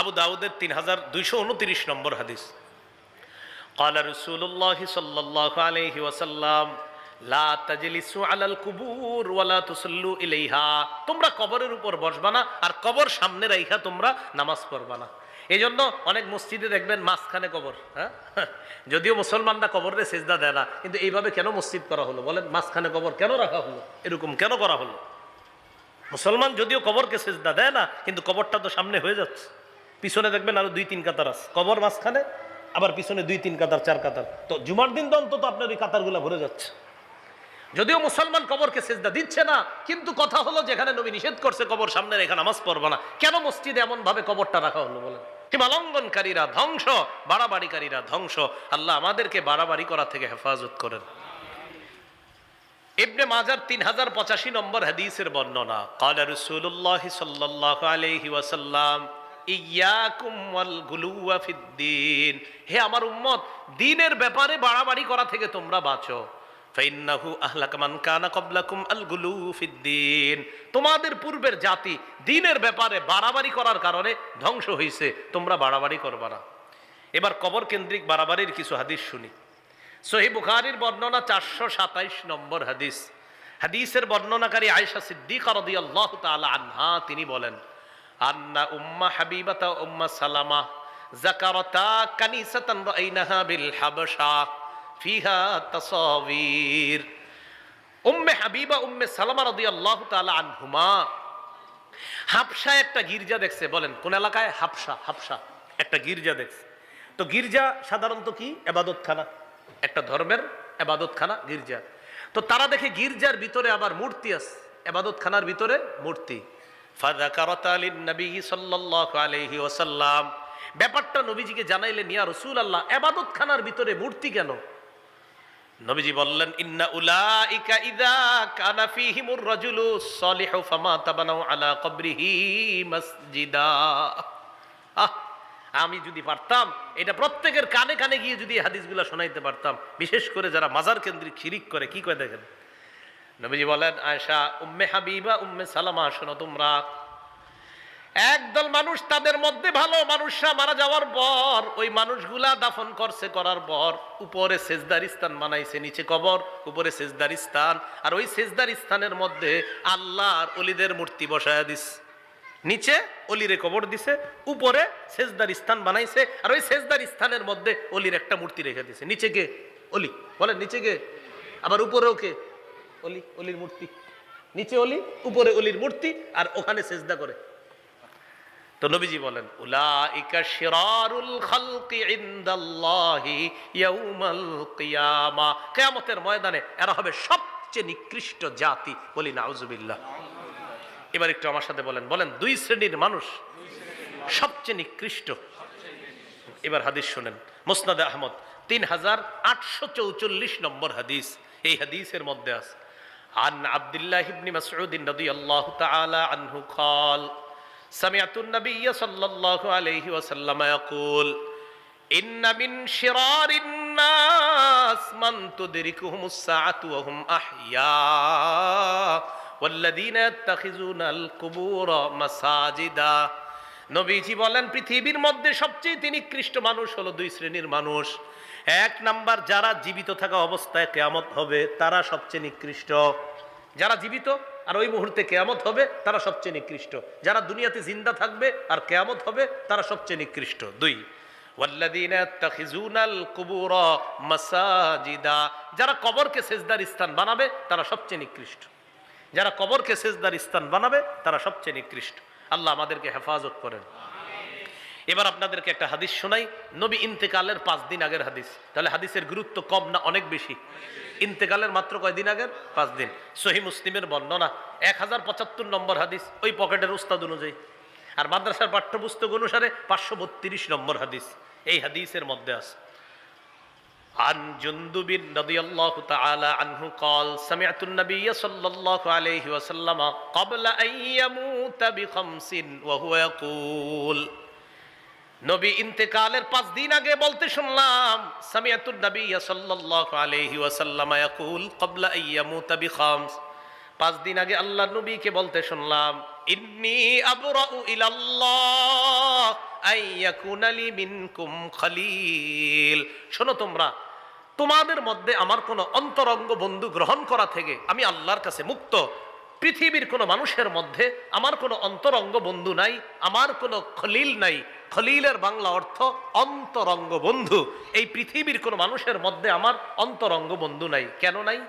আবু দাউদের তিন হাজার দুইশো উনত্রিশ নম্বর হাদিস قال رسول الله صلى الله عليه وسلم لا تجلسوا على القبور ولا تصلوا ইলাইহা তোমরা কবরের উপর বসবা না আর কবর সামনে রাইখা তোমরা নামাজ পড়বা না এই জন্য অনেক মসজিদে দেখবেন মাঝখানে কবর হ্যাঁ যদিও মুসলমানরা কবরে সেজদা দেয় না কিন্তু এইভাবে কেন মসজিদ করা হলো বলেন মাঝখানে কবর কেন রাখা হলো এরকম কেন করা হলো মুসলমান যদিও কবরকে সেজদা দেয় না কিন্তু কবরটা তো সামনে হয়ে যাচ্ছে পিছনে দেখবেন আরও দুই, তিন কাতার আছে। কবর মাঝখানে, আবার পিছনে দুই, তিন কাতার, চার কাতার। তো জুমার দিন তো অন্তত আপনার ওই কাতারগুলো ভরে যাচ্ছে। যদিও মুসলমান কবরকে সেজদা দিচ্ছে না, কিন্তু কথা হলো যেখানে নবী নিষেধ করছে কবর সামনে রেখে নামাজ পড়বে না। কেন মসজিদে এমন ভাবে কবরটা রাখা হলো বলেন? সীমালঙ্ঘনকারীরা ধ্বংস, বাড়াবাড়িকারীরা ধ্বংস। আল্লাহ আমাদেরকে বাড়াবাড়ি করা থেকে হেফাজত করেন। ইবনে মাজার তিন হাজার পঁচাশি নম্বর হাদিসের বর্ণনা, কালা রসুল্লাহ সাল্লাহ আলহি ওয়াসাল্লাম হে আমার উম্মত, দিনের ব্যাপারে বাড়াবাড়ি করা থেকে তোমরা বাঁচো। তোমাদের পূর্বের জাতি দিনের ব্যাপারে বাড়াবাড়ি করার কারণে ধ্বংস হয়েছে তোমরা বাড়াবাড়ি করবা না। এবার কবর কেন্দ্রিক বাড়াবাড়ির কিছু হাদিস শুনি। সহি বুখারির বর্ণনা চারশো সাতাইশ নম্বর হাদিস। হাদিসের বর্ণনাকারী আয়েশা সিদ্দিক আনহা, তিনি বলেন আন্না উম্মা হাবিবাতা উম্মা সালামা যাকারাতা কানিসাতান রাইনাহা বিল হাবশা ফিহা তাসাবির। উম্মে হাবিবা, উম্মে সালামা রাদিয়াল্লাহু তাআলা আনহুমা। হাফসা একটা গির্জা দেখছে, বলেন, কোন এলাকায়? হাফসা হাফসা একটা গির্জা দেখছে। তো গির্জা সাধারণত কি? এবাদতখানা একটা ধর্মের এবাদতখানা গির্জা। তো তারা দেখে গির্জার ভিতরে আবার মূর্তি আছে এবাদতখানার ভিতরে মূর্তি। ওয়াসাল্লাম। ব্যাপারটা নবীজিকে জানাইলেন, ইয়া রাসূলুল্লাহ এবাদতখানার ভিতরে মূর্তি কেন? নবীজি বললেন, ইন্না উলাইকা ইযা কানা ফীহিমুর রাজুলু সালিহু ফামা তাবানাউ আলা কবরিহি মসজিদা। আহ, আমি যদি পারতাম, এটা প্রত্যেকের কানে কানে গিয়ে যদি হাদিসগুলো শোনাইতে পারতাম। বিশেষ করে যারা মাজার কেন্দ্রিক শিরিক করে, কি কয় দেখেন? নবীজি বলেন আয়সা উম্মে হাবিবা, উম্মে সালামা, শোনো তোমরা। একদল মানুষ তাদের মধ্যে ভালো, মানুষরা মারা যাওয়ার পর, ওই মানুষগুলা দাফন করছে, করার পর, উপরে সেজদার স্থান বানাইছে, নিচে কবর, উপরে সেজদার স্থান, আর ওই সেজদার স্থানের মধ্যে আল্লাহর অলিদের মূর্তি বসায় দিস নিচে অলিরে কবর দিছে, উপরে সেজদার স্থান বানাইছে, আর ওই সেজদার স্থানের মধ্যে অলির একটা মূর্তি রেখে দিছে। নিচে কে? অলি। বলেন, নিচে কে? আবার উপরেও কে? অলি, অলির মূর্তি। নিচে অলি, উপরে অলির মূর্তি, আর ওখানে করে। তো নবীজি বলেন, উলাইকা শিরারুল খালকি ইনদাল্লাহি ইয়াউমাল কিয়ামা। কিয়ামতের ময়দানে এরা হবে সবচেয়ে নিকৃষ্ট জাতি বলি নাউজুবিল্লাহ। এবার একটু আমার সাথে বলেন বলেন দুই শ্রেণির মানুষ সবচেয়ে নিকৃষ্ট। এবার হাদিস শুনেন, মুসনাদে আহমদ, তিন হাজার আটশো চৌচল্লিশ নম্বর হাদিস। এই হাদিসের মধ্যে আছে عن عبد الله بن مسعود رضي الله تعالى عنه قال سمعت النبي صلى الله عليه وسلم يقول إن من شرار الناس من تدركهم الساعة وهم أحياء والذين يتخذون القبور مساجدا নবীজি বলেন পৃথিবীর মধ্যে সবচেয়ে তিনি কৃষ্ট মানুষ হলো দুই শ্রেণীর মানুষ এক নাম্বার যারা জীবিত থাকা অবস্থায় কেয়ামত হবে, তারা সবচেয়ে নিকৃষ্ট। যারা জীবিত আর ওই মুহূর্তে কেয়ামত হবে, তারা সবচেয়ে নিকৃষ্ট। যারা দুনিয়াতে জিন্দা থাকবে আর কেয়ামত হবে, তারা সবচেয়ে নিকৃষ্ট। দুই যারা কবরকে সেজদার স্থান বানাবে, তারা সবচেয়ে নিকৃষ্ট। যারা কবরকে সেজদার স্থান বানাবে, তারা সবচেয়ে নিকৃষ্ট। আল্লাহ আমাদেরকে হেফাজত করেন। এবার আপনাদেরকে একটা হাদিস শোনাই নবী ইন্তেকালের পাঁচ দিন আগের হাদিস তাহলে হাদিসের গুরুত্ব কম না অনেক বেশি ইন্তেকালের মাত্র কয়দিন আগের পাঁচ দিন সহি মুসলিমের বর্ণনা এক হাজার পঁচাত্তর নম্বর হাদিস ওই পকেটের উস্তাদ অনুযায়ী আর মাদ্রাসার পাঠ্যপুস্তক অনুসারে পাঁচশো বত্রিশ নম্বর হাদিস এই হাদিসের মধ্যে আছে عن جندب رضي الله تعالى عنه قال سمعت النبي صلى الله عليه وسلم قبل أن يموت بخمس وهو يقول নবী ইন্তেকালের পাঁচ দিন আগে বলতে শুনলাম, সামিয়াতুন নবী সাল্লাল্লাহু আলাইহি ওয়াসাল্লাম ইয়াকুল ক্বাবলা আইয়ামুতা বিখামস। পাঁচ দিন আগে আল্লাহ নবীকে বলতে শুনলাম, ইন্নি আবরাউ ইলাল্লাহ আইয়াকুনালি মিনকুম খলিল। শোনো তোমরা, তোমাদের মধ্যে আমার কোনো অন্তরঙ্গ বন্ধু গ্রহণ করা থেকে আমি আল্লাহর কাছে মুক্ত। পৃথিবীর কোনো মানুষের মধ্যে আমার কোনো অন্তরঙ্গ বন্ধু নাই, আমার কোনো খলিল নাই। খলিলের বাংলা অর্থ অন্তরঙ্গ বন্ধু এই পৃথিবীর কোন মানুষের মধ্যে আমার অন্তরঙ্গ বন্ধু নাই। কেন নাই?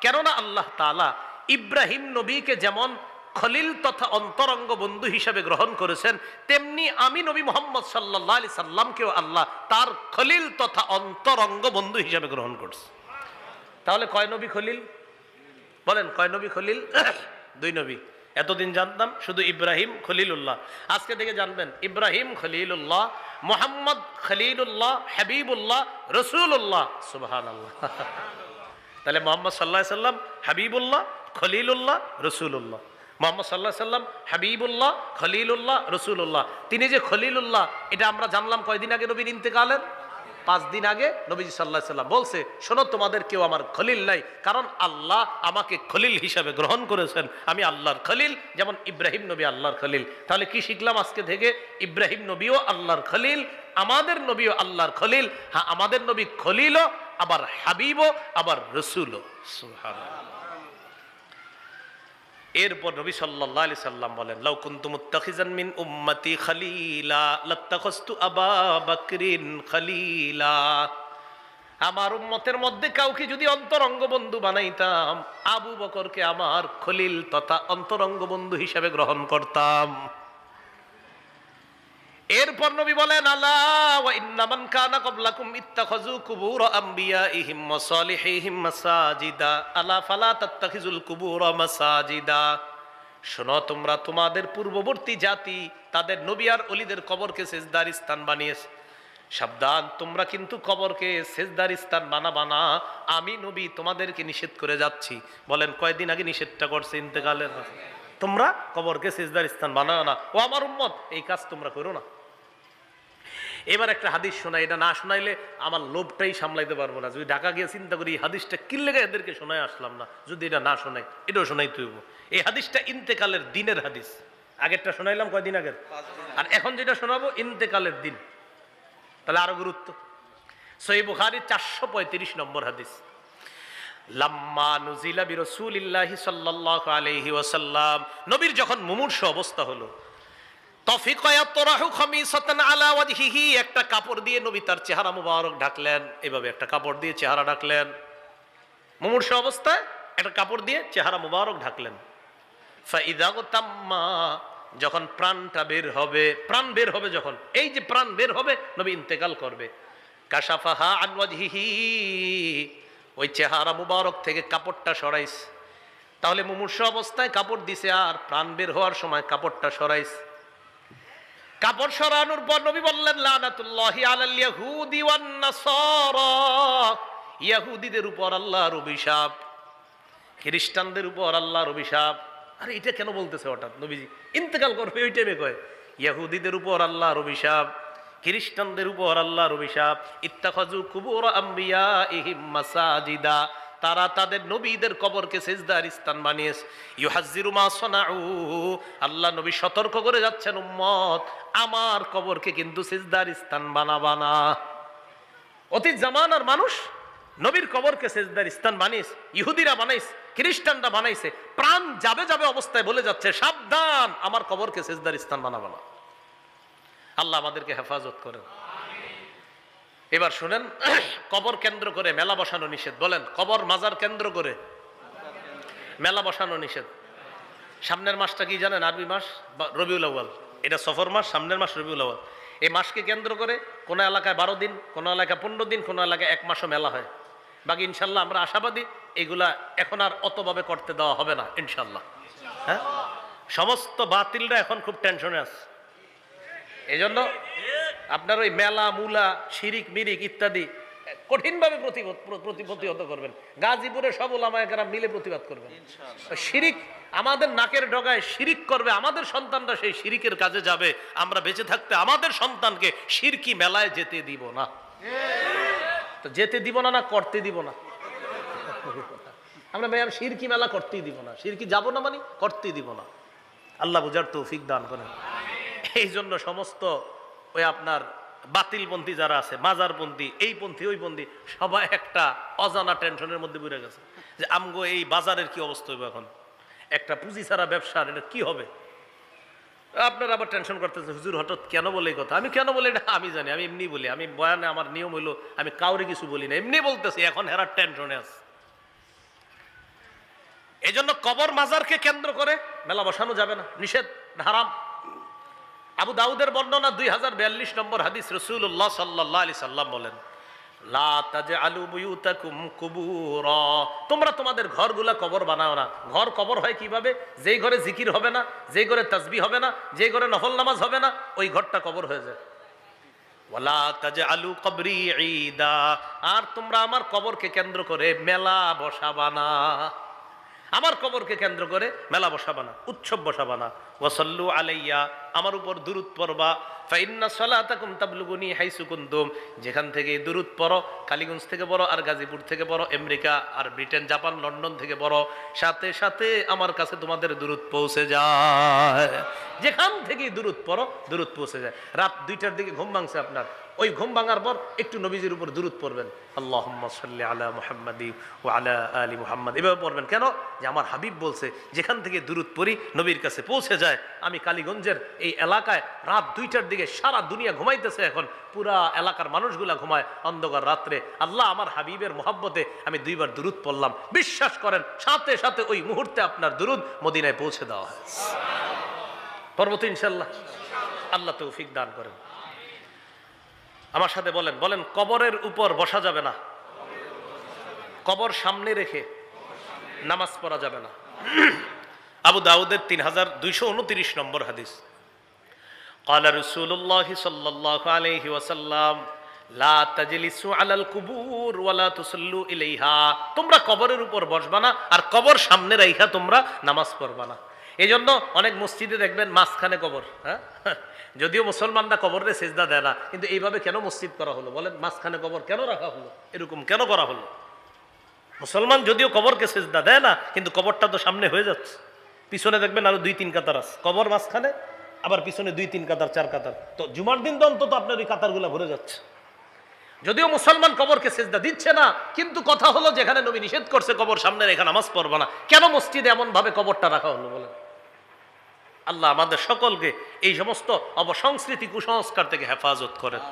কেননা আল্লাহ ইব্রাহিম নবীকে যেমন খলিল তথা অন্তরঙ্গ বন্ধু হিসাবে গ্রহণ করেছেন, তেমনি আমি নবী মোহাম্মদ সাল্লা আলি সাল্লামকেও আল্লাহ তার খলিল তথা অন্তরঙ্গ বন্ধু হিসাবে গ্রহণ করছে। তাহলে কয় নবী খলিল? বলেন, কয় নবী খলিল? দুই নবী। এতদিন জানতাম শুধু ইব্রাহিম খলিলুল্লাহ। আজকে থেকে জানবেন, ইব্রাহিম খলিলুল্লাহ, মোহাম্মদ খলিলুল্লাহ, হাবিবুল্লাহ রসুল্লাহ সুবহান আল্লাহ তাহলে মোহাম্মদ সাল্লাহ সাল্লাম, হাবিবুল্লাহ, খলিলুল্লাহ রসুল্লাহ মোহাম্মদ সাল্লাহ সাল্লাম, হাবিবুল্লাহ, খলিলুল্লাহ রসুল্লাহ তিনি যে খলিলুল্লাহ, এটা আমরা জানলাম কয়দিন আগে নবীর ইন্তেকালের? পাঁচ দিন আগে নবীজি সাল্লাহ সাল্লাম বলছে, শোনো, তোমাদের কেউ আমার খলিল নাই, কারণ আল্লাহ আমাকে খলিল হিসাবে গ্রহণ করেছেন। আমি আল্লাহর খলিল, যেমন ইব্রাহিম নবী আল্লাহর খলিল। তাহলে কি শিখলাম আজকে থেকে? ইব্রাহিম নবীও আল্লাহর খলিল, আমাদের নবীও আল্লাহর খলিল। হ্যাঁ আমাদের নবী খলিলও, আবার হাবিবও, আবার রসুলও। সুবহানাল্লাহ। এরপর রবি সাল্লাহ আলি সাল্লাম বলেন, লাউ মিন উম্মতি খালিলা লত্তাখস্তু আবা বকরিন খালিলা। আমার উম্মতের মধ্যে কাউকে যদি অন্তরঙ্গ বন্ধু বানাইতাম, আবু বকরকে আমার খলিল তথা অন্তরঙ্গ বন্ধু হিসেবে গ্রহণ করতাম। এরপর নবী বলেন, আলা ওয়া শোনো, তোমরা তোমাদের পূর্ববর্তী জাতি, তাদের নবী আর অলিদের কবরকে সেজদার স্থান বানিয়েছে। সাবধান, তোমরা কিন্তু কবরকে সেজদার স্থান বানাবা না। আমি নবী তোমাদেরকে নিষেধ করে যাচ্ছি। বলেন, কয়দিন আগে নিষেধটা করছে ইন্তেকালের তোমরা কবরকে সেজদার স্থান বানাও না। ও আমার উম্মত, এই কাজ তোমরা করো না। এবার একটা হাদিস শোনাই, এটা না শোনাইলে আমার লোভটাই সামলাইতে পারব না। যদি ঢাকা গিয়ে চিন্তা করি, এই হাদিসটা লেগে এদেরকে শোনায় আসলাম না, যদি এটা না শোনাই, এটাও শোনাই তুইব এই হাদিসটা ইন্তেকালের দিনের হাদিস। আগেরটা শোনাইলাম কয়দিন আগের? আর এখন যেটা শোনাবো, ইন্তেকালের দিন। তাহলে আরও গুরুত্ব। সহি বুখারি চারশো পঁয়ত্রিশ নম্বর হাদিস। লাম্মা নুজিলা বি রসুলিল্লাহি সাল্লাল্লাহু আলাইহি ওয়াসাল্লাম। নবীর যখন মুমূর্ষ অবস্থা হলো একটা কাপড় দিয়ে নবী তার চেহারা মুবারক ঢাকলেন, এভাবে একটা কাপড় দিয়ে চেহারা ঢাকলেন। মুমূর্ষ অবস্থায় একটা কাপড় দিয়ে চেহারা মুবারক ঢাকলেন। যখন প্রাণটা বের হবে, প্রাণ বের হবে যখন, এই যে প্রাণ বের হবে, নবী ইন্তেকাল করবে। কাশাফাহা আনওয়াজহিহি ওই চেহারা মুবারক থেকে কাপড়টা সরাইস। তাহলে মুমূর্ষ অবস্থায় কাপড় দিছে আর প্রাণ বের হওয়ার সময় কাপড়টা সরাইস। কাপড় সরানোর পর নবী বললেন, লানাতুল্লাহি আলাল ইয়াহুদি ওয়ান নাসারা। ইহুদিদের উপর আল্লাহর অভিশাপ, খ্রিস্টানদের উপর আল্লাহর অভিশাপ। আরে, এটা কেন বলতেছে হঠাৎ নবীজি? ইন্তেকাল করবে, ওই টাইমে কয় ইহুদিদের উপর আল্লাহর অভিশাপ, খ্রিস্টানদের উপর আল্লাহর অভিশাপ। ইত্তাখাজু কুবুর আম্বিয়া ইহিম মাসাজিদা। তারা তাদের নবীদের কবরকে সেজদার স্থান বানিয়েছে। ইউহাজিরু মা সনাউ। আল্লাহ নবী সতর্ক করে যাচ্ছেন, উম্মত, আমার কবরকে কিন্তু সেজদার স্থান বানাবা না। অতীত জামানার মানুষ নবীর কবরকে সেজদার স্থান বানিয়েছ, ইহুদিরা বানাইস খ্রিস্টানরা বানাইছে, প্রাণ যাবে যাবে অবস্থায় বলে যাচ্ছে, সাবধান, আমার কবরকে সেজদার স্থান বানাবো না। আল্লাহ আমাদেরকে হেফাজত করেন। এবার শুনেন, কবর কেন্দ্র করে মেলা বসানো নিষেধ। বলেন, কবর মাজার কেন্দ্র করে মেলা বসানো নিষেধ। সামনের মাসটা কি জানেন, আরবি মাস রবিউল আউ্য়াল? এটা সফর মাস, সামনের মাস রবিউল আউ্য়াল। এই মাসকে কেন্দ্র করে কোনো এলাকায় বারো দিন, কোনো এলাকায় পনেরো দিন, কোনো এলাকায় এক মাসও মেলা হয়। বাকি ইনশাল্লাহ আমরা আশাবাদী এগুলা এখন আর অতভাবে করতে দেওয়া হবে না, ইনশাল্লাহ। হ্যাঁ? সমস্ত বাতিলরা এখন খুব টেনশনে আছে। এই জন্য আপনার ওই মেলা মুলা শিরিক মিরিক ইত্যাদি কঠিনভাবে প্রতিহত করবেন। গাজীপুরে সব ওলামায়কেরা মিলে প্রতিবাদ করবেন। শিরিক আমাদের নাকের ডগায় শিরিক করবে আমাদের সন্তানরা সেই শিরিকের কাজে যাবে। আমরা বেঁচে থাকতে আমাদের সন্তানকে শিরকি মেলায় যেতে দিব না। তো যেতে দিব না না করতে দিব না। আমরা ভাই আমি সিরকি মেলা করতেই দিব না। সিরকি যাব না মানে করতেই দিব না। আল্লাহ বুঝার তৌফিক দান করেন। এই জন্য সমস্ত ওই আপনার বাতিলপন্থী যারা আছে মাজারপন্থী এই পন্থী ওই পন্থী সবাই একটা অজানা টেনশনের মধ্যে বুড়ে গেছে। যে আমগো এই বাজারের কি অবস্থা হইব এখন? একটা পুঁজি ছাড়া ব্যবসার, এটা কি হবে? আপনারা আবার টেনশন করতেছে হুজুর, হঠাৎ কেন বলে এই কথা? আমি কেন বলি এটা? আমি জানি, আমি এমনি বলি। আমি বয়ানে আমার নিয়ম হইল, আমি কাউরে কিছু বলি না। এমনি বলতেছি, এখন হেরার টেনশনে আছে। এই জন্য কবর মাজারকে কেন্দ্র করে মেলা বসানো যাবে না, নিষেধ হারাম। আবু দাউদের বর্ণনা দুই হাজার বিয়াল্লিশ নম্বর হাদিস রসুল্লাহ সাল্লাহ আলি সাল্লাম বলেন তোমরা তোমাদের ঘরগুলা কবর বানাও না। ঘর কবর হয় কীভাবে? যেই ঘরে জিকির হবে না, যেই ঘরে তাসবি হবে না, যেই ঘরে নফল নামাজ হবে না, ওই ঘরটা কবর হয়ে যায়। ওয়ালা তাজআলু কবরি ঈদা। আর তোমরা আমার কবরকে কেন্দ্র করে মেলা বসাবা না। আমার কবরকে কেন্দ্র করে মেলা বসাবা না, উৎসব বসাবা না। ওয়াসাল্লু আলাইয়া, আমার উপর দুরুদ পড়বা। ফাইন্না সালাতাকুম তাবলুগুনি হাইসু যেখান থেকে দুরুদ পড়ো, কালীগঞ্জ থেকে বড় আর গাজীপুর থেকে বড় আমেরিকা আর ব্রিটেন, জাপান, লন্ডন থেকে বড় সাথে সাথে আমার কাছে তোমাদের দূরত পৌঁছে যায়। যেখান থেকে দুরুদ পড়ো দূরত পৌঁছে যায়। রাত দুইটার দিকে ঘুম ভাঙছে আপনার। ওই ঘুম ভাঙার পর একটু নবীজির উপর দুরুদ পড়বেন। আল্লাহ সাল্লি আলা মুহাম্মাদি ও আলা আলী মুহাম্মদ। এভাবে পড়বেন। কেন? যে আমার হাবিব বলছে, যেখান থেকে দুরুদ পড়ি, নবীর কাছে পৌঁছে যায়। আমি কালীগঞ্জের এই এলাকায় রাত দুইটার দিকে সারা দুনিয়া ঘুমাইতেছে এখন। পুরা এলাকার মানুষগুলা ঘুমায় অন্ধকার রাত্রে। আল্লাহ আমার হাবিবের মোহাব্বতে আমি দুইবার দূরত পড়লাম। বিশ্বাস করেন, সাথে সাথে ওই মুহূর্তে আপনার দুরুদ মদিনায় পৌঁছে দেওয়া হয়। পর্বত ইনশাল্লাহ আল্লাহ তৌফিক দান করেন। আমার সাথে বলেন বলেন কবরের উপর বসা যাবে না কবর সামনে রেখে নামাজ পড়া যাবে না আবু দাউদের তিন হাজার দুইশো উনত্রিশ নম্বর হাদিস قال رسول الله صلى الله عليه وسلم লা তাজলিসু আলাল কুবুর ওয়ালা তুসাল্লু ইলাইহা তোমরা কবরের উপর বসবা না আর কবর সামনে রাইখা তোমরা নামাজ পড়বা না এই জন্য অনেক মসজিদে দেখবেন মাঝখানে কবর হ্যাঁ? যদিও মুসলমানরা কবরে সেজদা দেয় না, কিন্তু এইভাবে কেন মসজিদ করা হলো বলেন? মাঝখানে কবর কেন রাখা হলো? এরকম কেন করা হলো? মুসলমান যদিও কবরকে সেজদা দেয় না, কিন্তু কবরটা তো সামনে হয়ে যাচ্ছে। পিছনে দেখবেন আরও দুই তিন কাতার আছে। কবর মাঝখানে, আবার পিছনে দুই তিন কাতার, চার কাতার। তো জুমার দিন তো অন্তত আপনার ওই কাতারগুলো ভরে যাচ্ছে। যদিও মুসলমান কবরকে সেজদা দিচ্ছে না, কিন্তু কথা হলো যেখানে নবী নিষেধ করছে কবর সামনে রেখে নামাজ পড়বা না। কেন মসজিদে এমন ভাবে কবরটা রাখা হলো বলে আল্লাহ আমাদের সকলকে এই সমস্ত অবসংস্কৃতি কুসংস্কার থেকে হেফাজত করেন।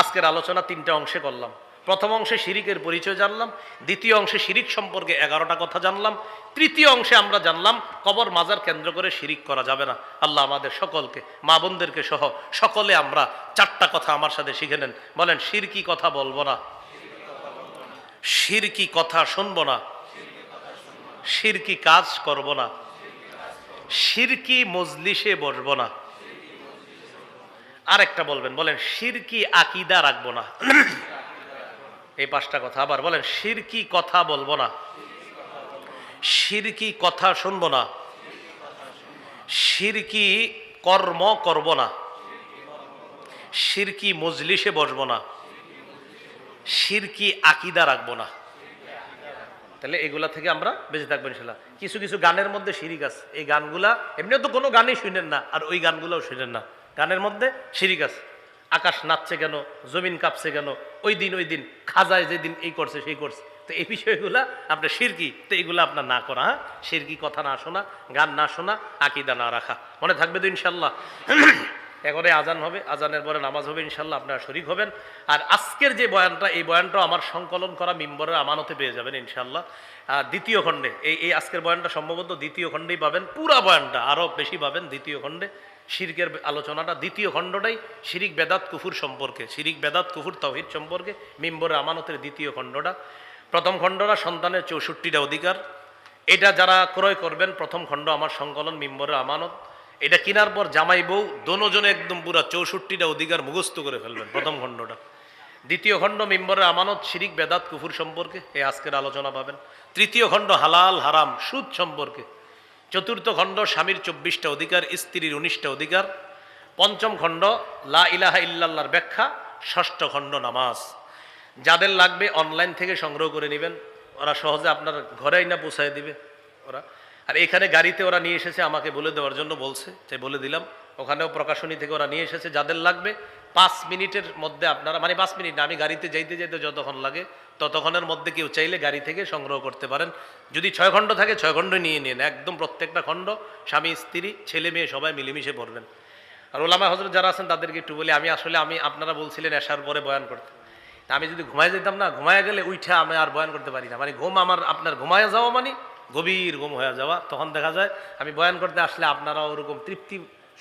আজকের আলোচনা তিনটা অংশে করলাম। প্রথম অংশে শিরিকের পরিচয় জানলাম, দ্বিতীয় অংশে শিরিক সম্পর্কে এগারোটা কথা জানলাম, তৃতীয় অংশে আমরা জানলাম কবর মাজার কেন্দ্র করে শিরিক করা যাবে না। আল্লাহ আমাদের সকলকে, মা বোনদেরকে সহ সকলে আমরা চারটা কথা আমার সাথে শিখে নেন। বলেন, শিরকি কথা বলব না। শিরকি কথা শুনব না। শিরকি কাজ করব না। শিরকি মজলিসে বসবো না। আরেকটা বলবেন, বলেন, শিরকি আকিদা রাখব না। এই পাঁচটা কথা। আবার বলেন শিরকি কথা বলব না। শিরকি কথা শুনব না। শিরকি কর্ম করব না। শিরকি মজলিসে বসবো না। শিরকি আকিদা রাখব না। তাহলে এগুলা থেকে আমরা বেঁচে থাকব ইনশাল্লাহ কিছু কিছু গানের মধ্যে শিরিক আছে। এই গানগুলা, এমনিও তো কোনো গানই শুনেন না, আর ওই গানগুলোও শুনেন না। গানের মধ্যে শিরিক আছে। আকাশ নাচছে কেন? জমিন কাঁপছে কেন? ওই দিন ওই দিন, খাজায় যেদিন এই করছে, সেই করছে। তো এই বিষয়গুলা আপনার শিরকি তো এগুলো আপনার না করা হ্যাঁ? শিরকি কথা না শোনা, গান না শোনা, আকিদা না রাখা। মনে থাকবে তো ইনশাল্লাহ এবারে আজান হবে, আজানের পরে নামাজ হবে ইনশাল্লাহ আপনারা শরিক হবেন। আর আজকের যে বয়ানটা, এই বয়ানটা আমার সংকলন করা মিম্বরের আমানতে পেয়ে যাবেন ইনশাল্লাহ দ্বিতীয় খণ্ডে, এই এই আজকের বয়ানটা সম্ভবত দ্বিতীয় খণ্ডেই পাবেন। পুরা বয়ানটা আরও বেশি পাবেন দ্বিতীয় খণ্ডে। শিরিকের আলোচনাটা, দ্বিতীয় খণ্ডটাই শিরিক, বেদাত, কুফুর সম্পর্কে। শিরিক, বেদাত, কুফুর তহিদ সম্পর্কে মিম্বরের আমানতের দ্বিতীয় খণ্ডটা। প্রথম খণ্ডটা সন্তানের চৌষট্টিটা অধিকার। এটা যারা ক্রয় করবেন, প্রথম খণ্ড আমার সংকলন মিম্বরের আমানত। এটা কেনার পর জামাই বউ, দোনোজনে একদম পুরা চৌষট্টিটা অধিকার মুখস্থ করে ফেলবেন প্রথম খণ্ডটা। দ্বিতীয় খণ্ড মিম্বরের আমানত, শিরিক, বেদাত, কুফুর সম্পর্কে এই আজকের আলোচনা পাবেন। তৃতীয় খণ্ড হালাল, হারাম, সুদ সম্পর্কে চতুর্থ খণ্ড স্বামীর চব্বিশটা অধিকার, স্ত্রীর উনিশটা অধিকার। পঞ্চম খণ্ড, লা ইলাহা ইল্লাল্লাহর ব্যাখ্যা, ষষ্ঠ খণ্ড নামাজ। যাদের লাগবে অনলাইন থেকে সংগ্রহ করে নেবেন। ওরা সহজে আপনার ঘরেই না পৌঁছায় দিবে ওরা। আর এখানে গাড়িতে ওরা নিয়ে এসেছে, আমাকে বলে দেওয়ার জন্য বলছে, যে বলে দিলাম। ওখানেও প্রকাশনী থেকে ওরা নিয়ে এসেছে, যাদের লাগবে পাঁচ মিনিটের মধ্যে আপনারা মানে পাঁচ মিনিট না, আমি গাড়িতে যাইতে যাইতে যতক্ষণ লাগে ততক্ষণের মধ্যে কেউ চাইলে গাড়ি থেকে সংগ্রহ করতে পারেন। যদি ছয় খণ্ড থাকে, ছয় খণ্ড নিয়ে নিন। একদম প্রত্যেকটা খণ্ড স্বামী, স্ত্রী, ছেলে, মেয়ে সবাই মিলেমিশে পড়বেন। আর ওলামা হজরত যারা আছেন, তাদেরকে একটু বলি, আমি আসলে আমি, আপনারা বলছিলেন এসার পরে বয়ান করতে। আমি যদি ঘুমায় যেতাম না, ঘুমায় গেলে উঠে আমি আর বয়ান করতে পারি না। মানে ঘুম আমার, আপনার ঘুমায় যাওয়া মানে গভীর ঘুম হয়ে যাওয়া। তখন দেখা যায়, আমি বয়ান করতে আসলে আপনারা ওরকম তৃপ্তি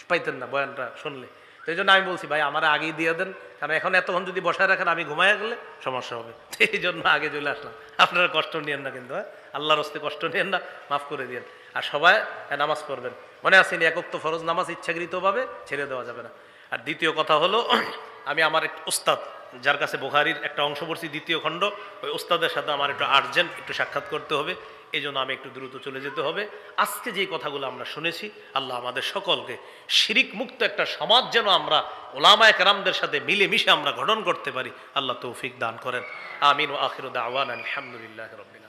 পাইতেন না বয়ানটা শুনলে। এই জন্য আমি বলছি ভাই আমার আগেই দিয়ে দেন। কারণ এখন এতক্ষণ যদি বসায় রাখেন আমি ঘুমায় গেলে সমস্যা হবে। এই জন্য আগে চলে আসলাম। আপনারা কষ্ট নিয়েন না কিন্তু হ্যাঁ? আল্লাহর হস্তে কষ্ট নিয়েন না মাফ করে দিয়েন। আর সবাই হ্যাঁ, নামাজ পড়বেন। মনে আসেনি একক তো ফরজ নামাজ ইচ্ছাকৃতভাবে ছেড়ে দেওয়া যাবে না। আর দ্বিতীয় কথা হলো আমি আমার এক উস্তাদ যার কাছে বোখারির একটা অংশ পড়ছি দ্বিতীয় খণ্ড ওই উস্তাদের সাথে আমার একটু আর্জেন্ট একটু সাক্ষাৎ করতে হবে। এই জন্য আমি একটু দ্রুত চলে যেতে হবে। আজকে যে কথাগুলো আমরা শুনেছি, আল্লাহ আমাদের সকলকে শিরিক মুক্ত একটা সমাজ যেন আমরা ওলামা একরামদের সাথে মিলে মিশে আমরা গঠন করতে পারি। আল্লাহ তৌফিক দান করেন। আমিন ও আখির আলহামদুলিল্লাহ রবিল